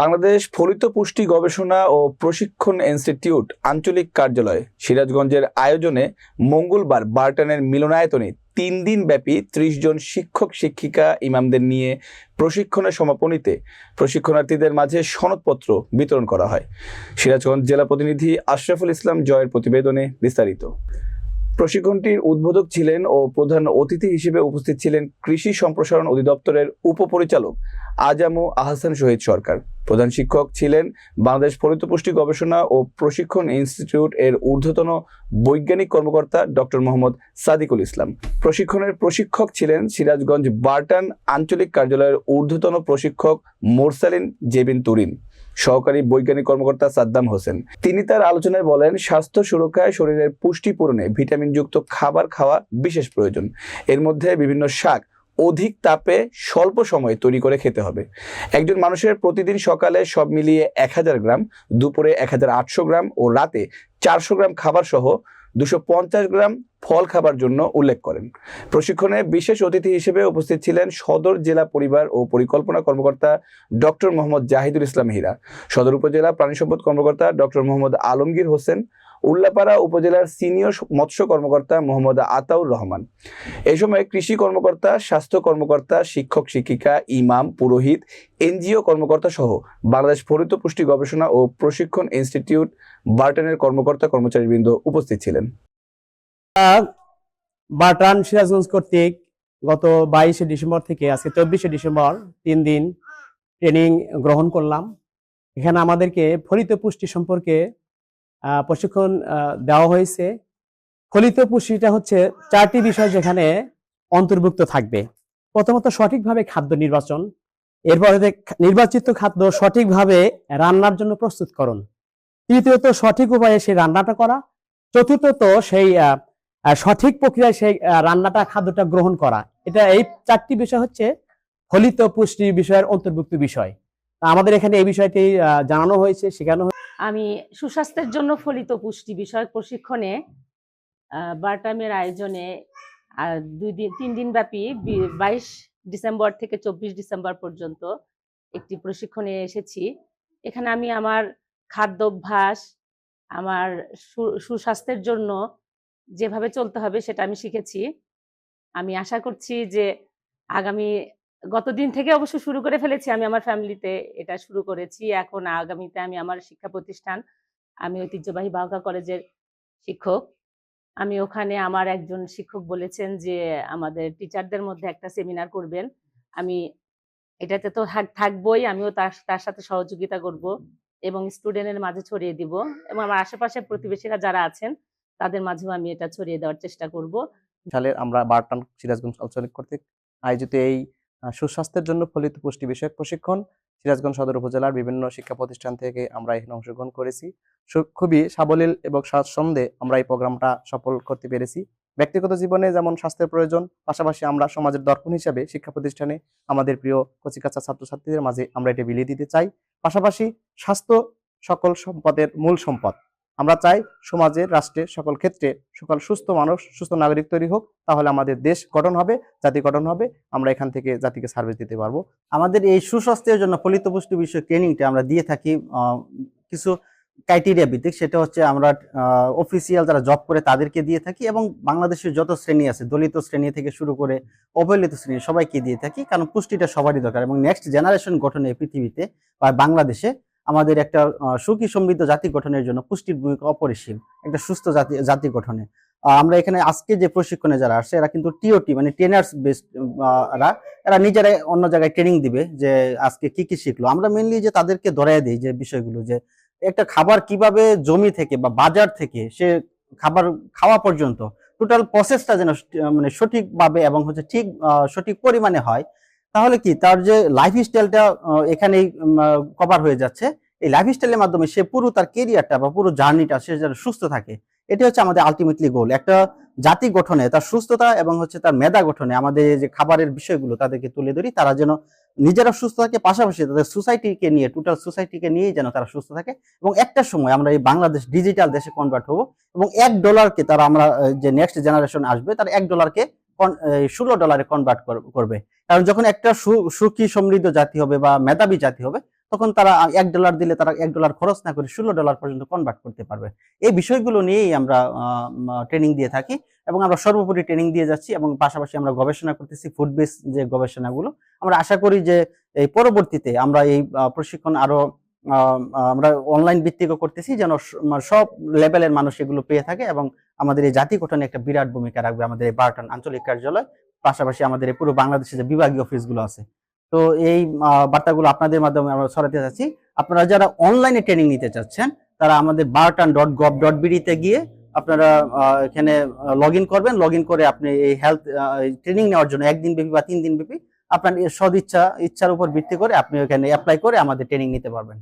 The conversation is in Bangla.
বাংলাদেশ ফলিত পুষ্টি গবেষণা ও প্রশিক্ষণ ইনস্টিটিউট আঞ্চলিক কার্যালয় সিরাজগঞ্জের আয়োজনে মঙ্গলবার বার্টানের মিলনায়তনে তিন দিন ব্যাপী ত্রিশ জন শিক্ষক, শিক্ষিকা, ইমামদের নিয়ে প্রশিক্ষণের সমাপনীতে প্রশিক্ষণার্থীদের মাঝে সনদপত্র বিতরণ করা হয়। সিরাজগঞ্জ জেলা প্রতিনিধি আশরাফুল ইসলাম জয়ের প্রতিবেদনে বিস্তারিত। প্রশিক্ষণটির উদ্বোধক ছিলেন ও প্রধান অতিথি হিসেবে উপস্থিত ছিলেন কৃষি সম্প্রসারণ অধিদপ্তরের উপপরিচালক আজামু আহসান শহীদ সরকার। প্রধান শিক্ষক ছিলেন বাংলাদেশ ফলিত পুষ্টি গবেষণা ও প্রশিক্ষণ ইনস্টিটিউট এর ঊর্ধ্বতন বৈজ্ঞানিক কর্মকর্তা ডক্টর মোহাম্মদ সাদিকুল ইসলাম। প্রশিক্ষণের প্রশিক্ষক ছিলেন সিরাজগঞ্জ বার্টান আঞ্চলিক কার্যালয়ের ঊর্ধ্বতন প্রশিক্ষক মোরসালিন জেবিন তুরিন। সহকারী বৈজ্ঞানিক কর্মকর্তা সাদ্দাম হোসেন। তিনি তার আলোচনায় বলেন, স্বাস্থ্য সুরক্ষায় শরীরের পুষ্টি পূরণে ভিটামিনযুক্ত খাবার খাওয়া বিশেষ প্রয়োজন। এর মধ্যে বিভিন্ন শাক অধিক তাপে স্বল্প সময়ে তৈরি করে খেতে হবে। একজন মানুষের প্রতিদিন সকালে সব মিলিয়ে এক হাজার গ্রাম, দুপুরে এক হাজার আটশো গ্রাম ও রাতে চারশো গ্রাম খাবার সহ দুশো পঞ্চাশ গ্রাম ফল খাবার জন্য উল্লেখ করেন। প্রশিক্ষণে বিশেষ অতিথি হিসেবে উপস্থিত ছিলেন সদর জেলা পরিবার ও পরিকল্পনা কর্মকর্তা ডক্টর মোহাম্মদ জাহিদুল ইসলাম হীরা, সদর উপজেলা প্রাণী সম্পদ কর্মকর্তা ডক্টর মোহাম্মদ আলমগীর হোসেন উল্লাপাড়া উপজেলার সিনিয়র মৎস্য কর্মকর্তা মোহাম্মদ আতাউর রহমান। এই সময় কৃষি কর্মকর্তা, স্বাস্থ্য কর্মকর্তা, শিক্ষক, শিক্ষিকা, ইমাম, পুরোহিত, এনজিও কর্মকর্তা সহ বাংলাদেশ ফলিত পুষ্টি গবেষণা ও প্রশিক্ষণ ইনস্টিটিউট বার্টনের কর্মকর্তা কর্মচারীবৃন্দ উপস্থিত ছিলেন। বাটান সিরাজগঞ্জ কর্তৃক গত বাইশে ডিসেম্বর থেকে, আজকে চব্বিশে ডিসেম্বর, তিন দিন ট্রেনিং গ্রহণ করলাম। এখানে আমাদেরকে ফলিত পুষ্টি সম্পর্কে প্রশিক্ষণ দেওয়া হয়েছে। ফলিত পুষ্টিটা হচ্ছে চারটি বিষয় যেখানে অন্তর্ভুক্ত থাকবে। প্রথমত সঠিকভাবে খাদ্য নির্বাচন, এরপরে নির্বাচিত খাদ্য সঠিকভাবে রান্নার জন্য প্রস্তুতকরণ তৃতীয়ত সঠিক উপায়ে সেই রান্নাটা করা। চতুর্থত সেই সঠিক প্রক্রিয়ায় সেই রান্নাটা, খাদ্যটা গ্রহণ করা। এটা এই চারটি বিষয় হচ্ছে ফলিত পুষ্টি বিষয়ের অন্তর্ভুক্ত বিষয়। আমাদের এখানে এই বিষয়টি জানানো হয়েছে, শেখানো হয়েছে। আমি সুস্বাস্থ্যের জন্য ফলিত পুষ্টি বিষয়ক প্রশিক্ষণে বারটামের আয়োজনে দুই দিন, তিন দিন ব্যাপী বাইশ ডিসেম্বর থেকে চব্বিশ ডিসেম্বর পর্যন্ত একটি প্রশিক্ষণে এসেছি। এখানে আমি আমার খাদ্যাভ্যাস, আমার সু- সুস্বাস্থ্যের জন্য যেভাবে চলতে হবে সেটা আমি শিখেছি। আমি আশা করছি যে আগামী গতদিন থেকে অবশ্য শুরু করে ফেলেছি, আমি আমার ফ্যামিলিতে এটা শুরু করেছি। এখন আগামীতে আমি আমার শিক্ষা প্রতিষ্ঠান, আমি ঐতিহ্যবাহী বাহকা কলেজের শিক্ষক। আমি ওখানে আমার একজন শিক্ষক বলেছেন যে, আমাদের টিচারদের মধ্যে একটা সেমিনার করবেন। আমি এটাতে তো থাক- থাকবোই, আমিও তার তার সাথে সহযোগিতা করব এবং স্টুডেন্টের মাঝে ছড়িয়ে দিব। এবং আমার আশেপাশে প্রতিবেশীরা যারা আছেন, তাদের মাঝেও আমি এটা ছড়িয়ে দেওয়ার চেষ্টা করব। আমরা বারটান সিরাজগঞ্জ আঞ্চলিক কর্তৃক আয়োজিত এই সুস্বাস্থ্যের জন্য ফলিত পুষ্টি বিষয়ক প্রশিক্ষণ সিরাজগঞ্জ সদর উপজেলার বিভিন্ন শিক্ষা প্রতিষ্ঠান থেকে আমরা এখানে অংশগ্রহণ করেছি। খুবই সাবলীল এবং স্বাচ্ছন্দ্যে আমরা এই প্রোগ্রামটা সফল করতে পেরেছি। ব্যক্তিগত জীবনে যেমন স্বাস্থ্যের প্রয়োজন, পাশাপাশি আমরা সমাজের দর্পণ হিসাবে শিক্ষা প্রতিষ্ঠানে আমাদের প্রিয় কচিকাচা ছাত্রছাত্রীদের মাঝে আমরা এটা বিলিয়ে দিতে চাই। পাশাপাশি স্বাস্থ্য সকল সম্পদের মূল সম্পদ। আমরা চাই সমাজের রাষ্ট্রের সকল ক্ষেত্রে সকল সুস্থ মানুষ, সুস্থ নাগরিক তৈরি হোক, তাহলে আমাদের দেশ গঠন হবে, জাতি গঠন হবে, আমরা এখান থেকে জাতিকে সার্ভিস দিতে পারব। আমাদের এই সুস্বাস্থ্যের জন্য ফলিত পুষ্টি বিষয়ক ট্রেনিংটা আমরা দিয়ে থাকি কিছু ক্রাইটেরিয়া ভিত্তিক। সেটা হচ্ছে আমরা অফিসিয়াল যারা জব করে তাদেরকে দিয়ে থাকি এবং বাংলাদেশের যত শ্রেণি আছে, দলিত শ্রেণি থেকে শুরু করে অবহেলিত শ্রেণি সবাইকে দিয়ে থাকি, কারণ পুষ্টিটা সবারই দরকার এবং নেক্সট জেনারেশন গঠনে পৃথিবীতে বা বাংলাদেশে আমাদের একটা সুখী সমৃদ্ধ জাতি গঠনের জন্য পুষ্টির ভূমিকা অপরিসীম, একটা সুস্থ জাতি জাতি গঠনে। আমরা এখানে আজকে যে প্রশিক্ষণে যারা আসছে, এরা কিন্তু টিওটি মানে ট্রেনার্স বেসড এরা নিজেরাই অন্য জায়গায় ট্রেনিং দিবে যে আজকে কি কি শিখলো। আমরা মেনলি যে তাদেরকে ধরাই দিই যে বিষয়গুলো যে একটা খাবার কীভাবে জমি থেকে বা বাজার থেকে সে খাবার খাওয়া পর্যন্ত টোটাল প্রসেসটা যেন মানে সঠিকভাবে এবং হচ্ছে ঠিক সঠিক পরিমাণে হয়, তাহলে কি তার যে লাইফ স্টাইলটা এখানেই কভার হয়ে যাচ্ছে। এই লাইফ স্টাইলের মাধ্যমে সে পুরো তার কেরিয়ারটা বা পুরো জার্নিটা সে যেন সুস্থ থাকে এটা হচ্ছে আমাদের আলটিমেটলি গোল একটা জাতি গঠনে তার সুস্থতা এবং হচ্ছে তার মেধা গঠনে আমাদের যে খাবারের বিষয়গুলো তাদেরকে তুলে ধরি, তারা যেন নিজেরা সুস্থ থাকে, পাশাপাশি তাদের সোসাইটিকে নিয়ে টোটাল সোসাইটিকে নিয়ে যেন তারা সুস্থ থাকে এবং একটা সময় আমরা এই বাংলাদেশ ডিজিটাল দেশে কনভার্ট হব এবং এক ডলারকে তারা আমরা যে নেক্সট জেনারেশন আসবে, তারা এক ডলারকে ষোলো ডলারে কনভার্ট করবে। কারণ যখন একটা সুখী সমৃদ্ধ জাতি হবে বা মেধাবী জাতি হবে তখন তারা এক ডলার দিলে তারা এক ডলার খরচ না করে ষোলো ডলার পর্যন্ত কনভার্ট করতে পারবে। এই বিষয়গুলো নিয়েই আমরা ট্রেনিং দিয়ে থাকি এবং আমরা সর্বোপরি ট্রেনিং দিয়ে যাচ্ছি এবং পাশাপাশি আমরা গবেষণা করতেছি ফুড বেস যে গবেষণাগুলো। আমরা আশা করি যে এই পরবর্তীতে আমরা এই প্রশিক্ষণ আরও আমরা অনলাইন ভিত্তিকও করতেছি যেন সব লেভেলের মানুষ এগুলো পেয়ে থাকে এবং আমাদের এই জাতি গঠনে একটা বিরাট ভূমিকা রাখবে আমাদের এই বারটান আঞ্চলিক কার্যালয়। পাশাপাশি আমাদের পুরো বাংলাদেশে যে বিভাগীয় অফিসগুলো আছে তো এই বার্তাগুলো আপনাদের মাধ্যমে আমরা ছড়াতে চাচ্ছি আপনারা যারা অনলাইনে ট্রেনিং নিতে চাচ্ছেন, তারা আমাদের বারটান ডট গভ ডট বিডিতে গিয়ে আপনারা এখানে লগ করবেন। লগ করে আপনি এই হেলথ ট্রেনিং নেওয়ার জন্য একদিন ব্যাপী বা তিন দিন ব্যাপী আপনার সদ ইচ্ছা ইচ্ছার উপর ভিত্তি করে আপনি ওখানে অ্যাপ্লাই করে আমাদের ট্রেনিং নিতে পারবেন।